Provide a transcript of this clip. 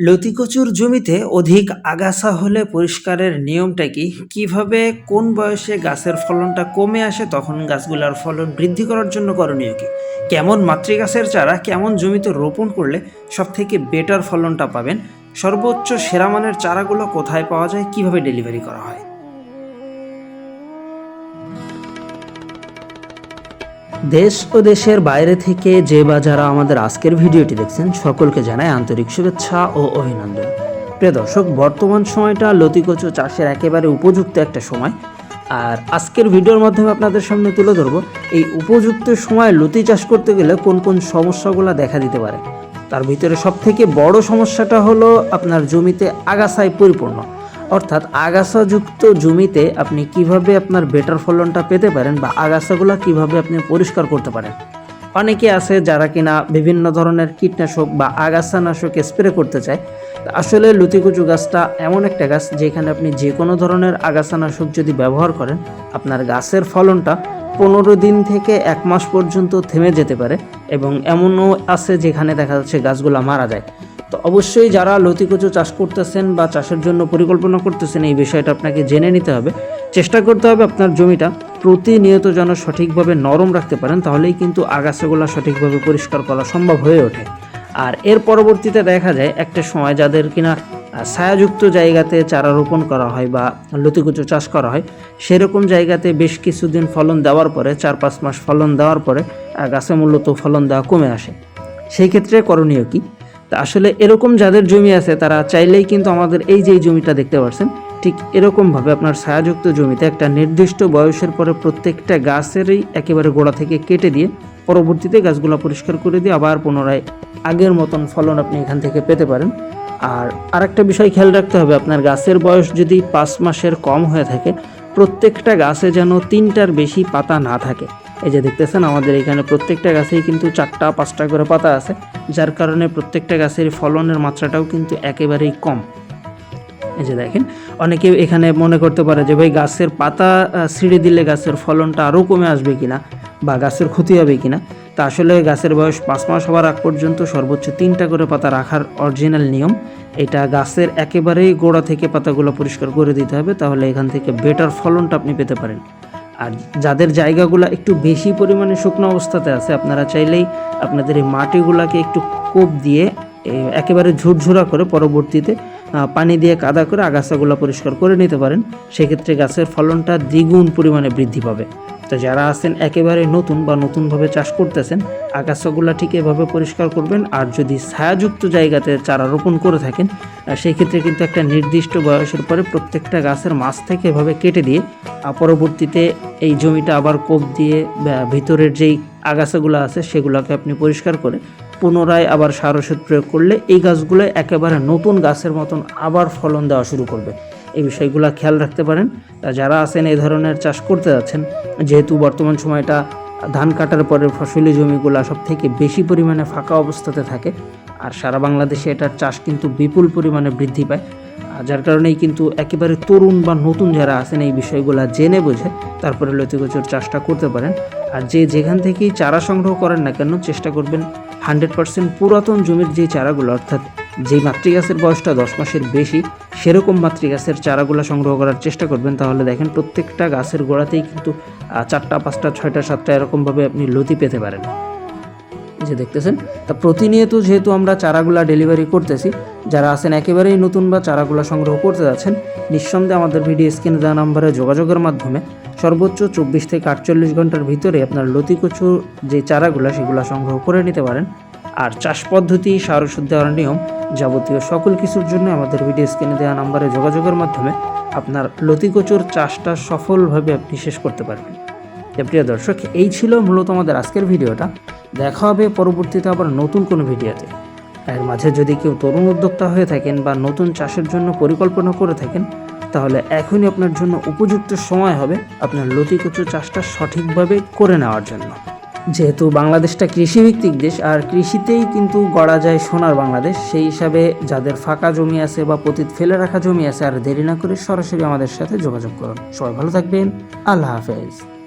লতিকচুর জমিতে অধিক আগাছা হলে পরিষ্কারের নিয়মটা কি? কীভাবে, কোন বয়সে গাছের ফলনটা কমে আসে তখন গাছগুলোর ফলন বৃদ্ধি করার জন্য করণীয় কি? কেমন মাতৃগাছের চারা, কেমন জমিতে রোপণ করলে সব থেকে বেটার ফলনটা পাবেন? সর্বোচ্চ সেরা মানের চারাগুলো কোথায় পাওয়া যায়? কীভাবে ডেলিভারি করা হয়? দেশ ও দেশের বাইরে থেকে যে বা যারা আমাদের আজকের ভিডিওটি দেখছেন, সকলকে জানাই আন্তরিক শুভেচ্ছা ও অভিনন্দন। প্রিয় দর্শক, বর্তমান সময়টা লতিকচু চাষের একেবারে উপযুক্ত একটা সময়। আর আজকের ভিডিওর মাধ্যমে আপনাদের সামনে তুলে ধরবো, এই উপযুক্ত সময় লতি চাষ করতে গেলে কোন কোন সমস্যাগুলো দেখা দিতে পারে? তার ভিতরে সব থেকে বড় সমস্যাটা হলো আপনার জমিতে আগাছায় পরিপূর্ণ। অর্থাৎ আগাছাযুক্ত জমিতে আপনি কীভাবে আপনার বেটার ফলনটা পেতে পারেন বা আগাছাগুলো কীভাবে আপনি পরিষ্কার করতে পারেন? অনেকে আছে যারা কিনা বিভিন্ন ধরনের কীটনাশক বা আগাছানাশক স্প্রে করতে চায়। আসলে লতিকুচু গাছটা এমন একটা গাছ যেখানে আপনি যে কোনো ধরনের আগাছানাশক যদি ব্যবহার করেন, আপনার গাছের ফলনটা পনেরো দিন থেকে এক মাস পর্যন্ত থেমে যেতে পারে এবং এমনও আছে যেখানে দেখা যাচ্ছে গাছগুলো মারা যায়। অবশ্যই যারা লতিকচু চাষ করতেছেন বা চাষের জন্য পরিকল্পনা করতেছেন, এই বিষয়টা আপনাকে জেনে নিতে হবে। চেষ্টা করতে হবে আপনার জমিটা প্রতিনিয়ত যেন সঠিকভাবে নরম রাখতে পারেন, তাহলেই কিন্তু আগাছাগুলো সঠিকভাবে পরিষ্কার করা সম্ভব হয়ে ওঠে। আর এর পরবর্তীতে দেখা যায়, একটা সময় যাদের কিনা ছায়াযুক্ত জায়গাতে চারা রোপণ করা হয় বা লতিকুচু চাষ করা হয়, সেরকম জায়গাতে বেশ কিছুদিন ফলন দেওয়ার পরে, চার পাঁচ মাস ফলন দেওয়ার পরে গাছে মূলত ফলন দেওয়া কমে আসে। সেই ক্ষেত্রে করণীয় কি? তা আসলে এরকম যাদের জমি আছে, তারা চাইলেই কিন্তু আমাদের এই যে জমিটা দেখতে পাচ্ছেন ঠিক এরকমভাবে আপনার ছায়াযুক্ত জমিতে একটা নির্দিষ্ট বয়সের পরে প্রত্যেকটা গাছেরই একেবারে গোড়া থেকে কেটে দিয়ে পরবর্তীতে গাছগুলো পরিষ্কার করে দিয়ে আবার পুনরায় আগের মতন ফলন আপনি এখান থেকে পেতে পারেন। আর আরেকটা বিষয় খেয়াল রাখতে হবে, আপনার গাছের বয়স যদি পাঁচ মাসের কম হয়ে থাকে, প্রত্যেকটা গাছে যেন তিনটার বেশি পাতা না থাকে। এই যে দেখতেছেন, আমাদের এখানে প্রত্যেকটা গাছেই কিন্তু চারটা, পাঁচটা করে পাতা আছে। যার কারণে প্রত্যেকটা গাছের ফলনের মাত্রাটাও কিন্তু একেবারেই কম। এই যে দেখেন, অনেকে এখানে মনে করতে পারে যে, ভাই, গাছের পাতা ছিঁড়ে দিলে গাছের ফলনটা আরও কমে আসবে কিনা বা গাছের ক্ষতি হবে কিনা? তা আসলে গাছের বয়স পাঁচ মাস হওয়ার আগ পর্যন্ত সর্বোচ্চ তিনটা করে পাতা রাখার অরিজিনাল নিয়ম। এটা গাছের একেবারেই গোড়া থেকে পাতাগুলো পরিষ্কার করে দিতে হবে, তাহলে এখান থেকে বেটার ফলনটা আপনি পেতে পারেন। আর যাদের জায়গাগুলো একটু বেশি পরিমাণে শুকনো অবস্থাতে আছে, আপনারা চাইলেই আপনাদের এই মাটিগুলোকে একটু কোপ দিয়ে একেবারে ঝুরঝুরা করে পরবর্তীতে পানি দিয়ে কাদা করে আগাছাগুলো পরিষ্কার করে নিতে পারেন। সেক্ষেত্রে গাছের ফলনটা দ্বিগুণ পরিমাণে বৃদ্ধি পাবে। তো যারা আছেন একেবারে নতুন বা নতুনভাবে চাষ করতেছেন, আগাছাগুলো ঠিক এভাবে পরিষ্কার করবেন আর যদি ছায়াযুক্ত জায়গাতে চারা রোপণ করে থাকেন সেই ক্ষেত্রে কিন্তু একটা নির্দিষ্ট বয়সের পরে প্রত্যেকটা গাছের মাছ থেকে এভাবে কেটে দিয়ে পরবর্তীতে এই জমিটা আবার কোপ দিয়ে ভিতরের যেই আগাছাগুলো আছে সেগুলোকে আপনি পরিষ্কার করে পুনরায় আবার সার ওষুধ প্রয়োগ করলে এই গাছগুলো একেবারে নতুন গাছের মতন আবার ফলন দেওয়া শুরু করবে। এই বিষয়গুলো খেয়াল রাখতে পারেন। তা যারা আছেন এই ধরনের চাষ করতে যাচ্ছেন, যেহেতু বর্তমান সময়টা ধান কাটার পরে ফসলি জমিগুলো সব থেকে বেশি পরিমাণে ফাঁকা অবস্থাতে থাকে, আর সারা বাংলাদেশে এটার চাষ কিন্তু বিপুল পরিমাণে বৃদ্ধি পায়। যার কারণেই কিন্তু একেবারে তরুণ বা নতুন যারা আছেন এই বিষয়গুলো জেনে বুঝে তারপরে লতিকচুর চাষটা করতে পারেন। আর যে যেখান থেকেই চারা সংগ্রহ করেন না কেন, চেষ্টা করবেন হান্ড্রেড পার্সেন্ট পুরাতন জমির যে চারাগুলো, অর্থাৎ যেই মাতৃগাছের বয়সটা দশ মাসের বেশি, সেরকম মাতৃগাছের চারাগুলো সংগ্রহ করার চেষ্টা করবেন। তাহলে দেখেন প্রত্যেকটা গাছের গোড়াতেই কিন্তু চারটা, পাঁচটা, ছয়টা, সাতটা এরকমভাবে আপনি লতি পেতে পারেন। যে দেখতেছেন? তা প্রতিনিয়ত যেহেতু আমরা চারাগুলা ডেলিভারি করতেছি, যারা আছেন একেবারেই নতুন বা চারাগুলা সংগ্রহ করতে যাচ্ছেন, নিঃসন্দেহে আমাদের ভিডিও স্ক্রিনে দেওয়া নম্বরে যোগাযোগের মাধ্যমে সর্বোচ্চ চব্বিশ থেকে আটচল্লিশ ঘণ্টার ভিতরে আপনার লতিকচু যে চারাগুলা, সেগুলো সংগ্রহ করে নিতে পারেন। আর চাষ পদ্ধতি, সার ওষুধ দেওয়ার নিয়ম যাবতীয় সকল কিছুর জন্য আমাদের ভিডিও স্ক্রিনে দেওয়া নাম্বারে যোগাযোগের মাধ্যমে আপনার লতিকচুর চাষটা সফলভাবে আপনি শেষ করতে পারবেন। প্রিয় দর্শক, এই ছিল মূলত আমাদের আজকের ভিডিওটা। দেখা হবে পরবর্তীতে আবার নতুন কোনো ভিডিওতে। এর মাঝে যদি কেউ তরুণ উদ্যোক্তা হয়ে থাকেন বা নতুন চাষের জন্য পরিকল্পনা করে থাকেন, তাহলে এখনই আপনার জন্য উপযুক্ত সময় হবে আপনার লতিকচু চাষটা সঠিকভাবে করে নেওয়ার জন্য। যেহেতু বাংলাদেশটা কৃষিভিত্তিক দেশ, আর কৃষিতেই কিন্তু গড়া যায় সোনার বাংলাদেশ, সেই হিসাবে যাদের ফাঁকা জমি আছে বা পতিত ফেলে রাখা জমি আছে, আর দেরি না করে সরাসরি আমাদের সাথে যোগাযোগ করুন। সবাই ভালো থাকবেন। আল্লাহ হাফেজ।